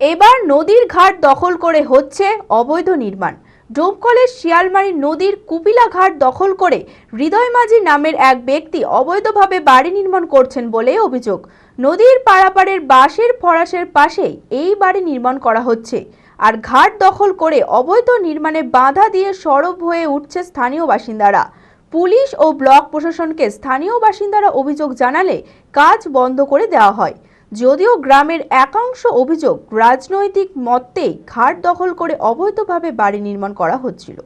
এবার নদীর ঘাট দখল করে হচ্ছে অবৈধ নির্মাণ। ডোমকলের শিয়ালমারি নদীর কুপিলা ঘাট দখল করে হৃদয় মাঝি নামের এক ব্যক্তি অবৈধভাবে বাড়ি নির্মাণ করছেন বলে অভিযোগ। নদীর পারাপারের বাঁশের ফরাসের পাশেই এই বাড়ি নির্মাণ করা হচ্ছে। আর ঘাট দখল করে অবৈধ নির্মাণে বাধা দিয়ে সরব হয়ে উঠছে স্থানীয় বাসিন্দারা। পুলিশ ও ব্লক প্রশাসনকে স্থানীয় বাসিন্দারা অভিযোগ জানালে কাজ বন্ধ করে দেওয়া হয়। যদিও গ্রামের একাংশ অভিযোগ রাজনৈতিক মতেই ঘাট দখল করে অবৈধভাবে বাড়ি নির্মাণ করা হচ্ছিল।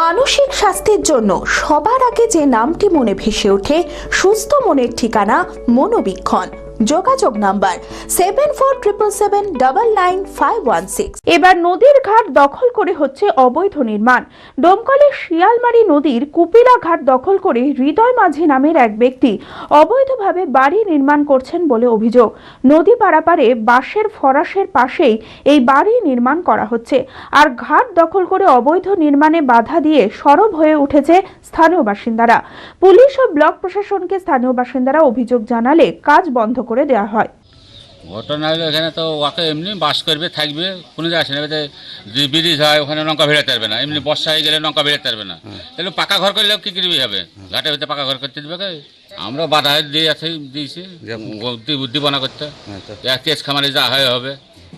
মানসিক স্বাস্থ্যের জন্য সবার আগে যে নামটি মনে ভেসে ওঠে, সুস্থ মনের ঠিকানা মনোবীক্ষণ। যোগাযোগ number seven four triple seven double nine five one six এবার নদীর ঘাট দখল করে হচ্ছে অবৈধ নির্মাণ। ডোমকলের শিয়ালমারি নদীর কুপিলা ঘাট দখল করে হৃদয় মাঝি নামের এক ব্যক্তি অবৈধভাবে বাড়ি নির্মাণ করছেন বলে অভিযোগ। নদী পারাপারে বাঁশের ফরাসের পাশেই এই বাড়ি নির্মাণ করা হচ্ছে। আর ঘাট দখল করে অবৈধ নির্মাণে বাধা দিয়ে সরব হয়ে উঠেছে স্থানীয় বাসিন্দারা। পুলিশ ও ব্লক প্রশাসনকে স্থানীয় বাসিন্দারা অভিযোগ জানালে কাজ বন্ধ করে দেওয়া হয়। ঘটনা হলো এখানে তো ওকে এমনি বাস করবে থাকবে কোনো আসে না। এবারে যে ব্রিজ হয় ওখানে নৌকা বেরোতে পারবে না। এমনি বর্ষা হয়ে গেলে নৌকা বেরোতে পারবে না। তাহলে পাকা ঘর করলে কী করবি হবে? ঘাটের ভিতরে পাকা ঘর করতে দেবে কে? আমরা বাধা দিয়ে আছে দিয়েছি। উদ্দীপনা করতে। এক কেস খামারে যা হয় হবে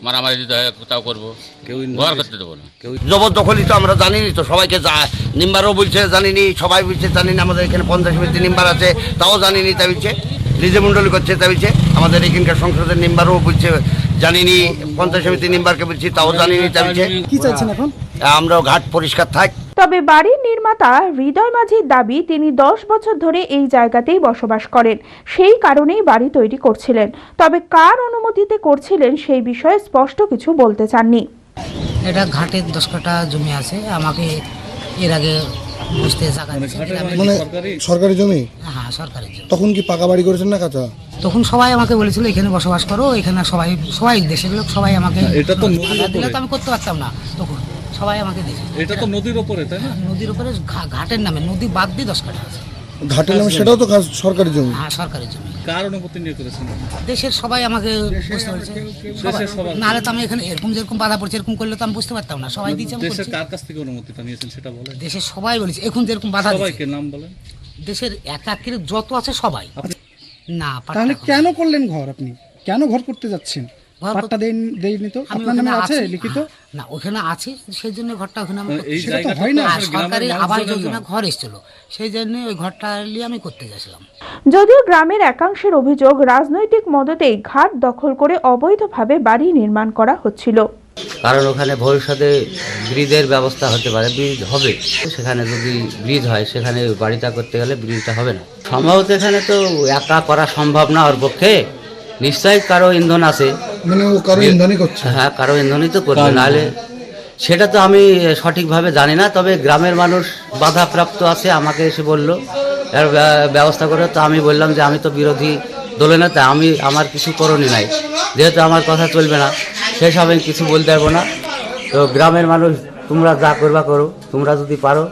মারামারি দিতে হয় তাও করব। কেউ ঘর করতে দেবো না। কেউ জবরদখলই তো আমরা জানিনি তো সবাইকে যা নিম্বারও বলছে জানিনি সবাই বলছে জানিনি আমাদের এখানে পঞ্চাশ মিনিট নিম্বার আছে তাও জানিনি তা বলছে। মণ্ডলী করছে তা বলছে। আমাদের এখানকার সংসদের মেম্বারও বলছে জানিনি পঞ্চায়েত সমিতি মেম্বারকে বলছি তাও জানিনি তা বলছে। কি চাইছেন এখন? আমরাও ঘাট পরিষ্কার থাক। তবে বাড়ির নির্মাতা হৃদয় মাঝির দাবি তিনি দশ বছর ধরে এই জায়গাতেই বসবাস করেন। সেই কারণেই বাড়ি তৈরি করছিলেন। তবে কার অনুমতিতে করছিলেন সেই বিষয়ে স্পষ্ট কিছু বলতে চাননি। এটা ঘাটের দশ কাটা জমি আছে। আমাকে এর আগে বুঝতে জায়গা দিয়েছে এটা মানে সরকারি? জমি? হ্যাঁ সরকারের জমি। তখন কি পাকা বাড়ি করেছেন না কাঁচা? তখন সবাই আমাকে বলেছিল এখানে বসবাস করো এখানে সবাই সবাই দেশের লোক সবাই আমাকে এটা তো নদীর বাধা দিলে ওপরে। তো আমি করতে পারতাম না। তখন সবাই আমাকে দিয়েছে এটা তো নদীর ওপরে তাই না? নদীর উপরে ঘা- ঘাটের নামে নদী বাদ দিয়ে দশ কাটা আছে। ঘাটের নামে সেটাও তো কাজ- সরকারি জমি। হ্যাঁ সরকারের জমি। কার অনুমতি নিয়ে করেছেন? দেশের সবাই আমাকে বুঝতে পারছে। সবাই নাহলে তো আমি এখানে এরকম যেরকম বাধা পড়ছে এরকম করলে তো আমি বুঝতে পারতাম না। সবাই দিয়েছে আমি দেশের করছি। কার কাছ থেকে অনুমতিটা নিয়েছেন সেটা বলেন। দেশের সবাই বলেছে এখন যেরকম বাধা দিচ্ছে সবাইকে নাম বলেন। দেশের একাকির যত আছে সবাই। না পাট্টা তাহলে কেন করলেন ঘর আপনি? কেন ঘর করতে যাচ্ছেন? পাট্টা দেন দেয়নি তো? আপনার নামে আছে লিখিত? না ওখানে আছে সেই জন্য ঘরটা ওখানে সেটা তো হয় না। সরকারি আবাস যোজনা ঘর এসেছিল। সেই জন্য ওই ঘরটা নিয়ে আমি করতে গেছিলাম যদিও গ্রামের একাংশের অভিযোগ রাজনৈতিক মদতেই ঘাট দখল করে অবৈধভাবে বাড়ি নির্মাণ করা হচ্ছিল। কারণ ওখানে ভবিষ্যতে ব্রিজের ব্যবস্থা হতে পারে ব্রিজ হবে। সেখানে যদি ব্রিজ হয় সেখানে বাড়িটা করতে গেলে ব্রিজটা হবে না। সম্ভবত এখানে তো একা করা সম্ভব না ওর পক্ষে। নিশ্চয়ই কারও ইন্ধন আছে। মানে ও কারও ইন্ধনই করছে। হ্যাঁ কারও ইন্ধনই তো করবে নাহলে সেটা তো আমি সঠিকভাবে জানি না তবে গ্রামের মানুষ বাধাপ্রাপ্ত আছে আমাকে এসে বলল। এর ব্যবস্থা করে তো আমি বললাম যে আমি তো বিরোধী দলে না তা আমি আমার কিছু করণই নাই। যেহেতু আমার কথা চলবে না সেসব আমি কিছু বলতে পারব না। তো গ্রামের মানুষ তোমরা যা করবা করো তোমরা যদি পারো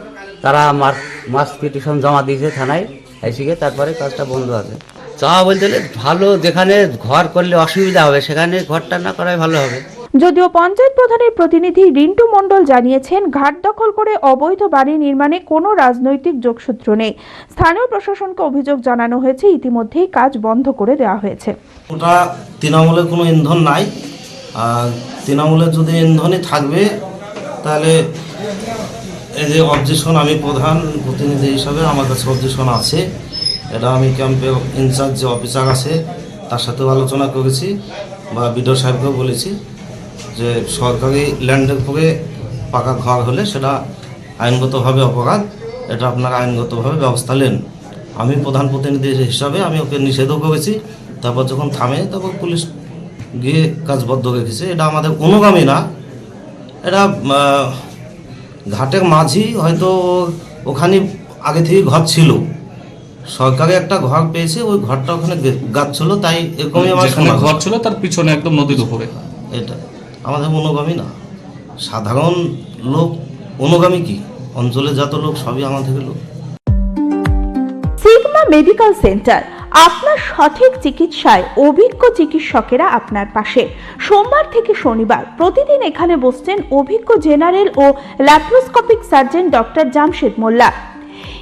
তারা আমার মাস পিটিশন জমা দিয়েছে থানায় এসে গিয়ে তারপরে কাজটা বন্ধ আছে। চাওয়া বলতে গেলে ভালো যেখানে ঘর করলে অসুবিধা হবে সেখানে ঘরটা না করাই ভালো হবে। যদিও পঞ্চায়েত প্রধানের প্রতিনিধি রিন্টু মণ্ডল জানিয়েছেন ঘাট দখল করে অবৈধ বাড়ি নির্মাণে কোনো রাজনৈতিক যোগসূত্র নেই। স্থানীয় প্রশাসনকে অভিযোগ জানানো হয়েছে ইতিমধ্যেই কাজ বন্ধ করে দেওয়া হয়েছে। ওটা তৃণমূলের কোনো ইন্ধন নাই। আর তৃণমূলের যদি ইন্ধনই থাকবে তাহলে এই যে অবজেকশন আমি প্রধান প্রতিনিধি হিসাবে আমার কাছে অবজেকশন আছে। এটা আমি ক্যাম্পে ইনচার্জ যে অফিসার আছে, তার সাথেও আলোচনা করেছি বা বিডিও সাহেবকেও বলেছি যে সরকারি ল্যান্ডের উপরে পাকা ঘর হলে সেটা আইনগতভাবে অপরাধ, এটা আপনারা আইনগতভাবে ব্যবস্থা নেন। আমি প্রধান প্রতিনিধি হিসাবে আমি ওকে নিষেধও করেছি, তারপর যখন থামে তারপর পুলিশ গিয়ে কাজবদ্ধ রেখেছে এটা আমাদের অনুগামী না। এটা ঘাটের মাঝি হয়তো ওখানে আগে থেকে ঘর ছিল। সরকারি একটা ঘর পেয়েছে ওই ঘরটা ওখানে গে- গাছ ছিল তাই এরকমই আমার যেখানে ঘর ছিল তার পিছনে একদম নদীর উপরে। এটা আমাদের অনুগামী না। সাধারণ লোক অনুগামী কি? অঞ্চলে যত লোক সবই আমাদের লোক। সিগমা মেডিকেল সেন্টার আপনার সঠিক চিকিৎসায় অভিজ্ঞ চিকিৎসকেরা আপনার পাশে। সোমবার থেকে শনিবার প্রতিদিন এখানে বসছেন অভিজ্ঞ জেনারেল ও laparoscopic surgeon doctor Jamshed Molla.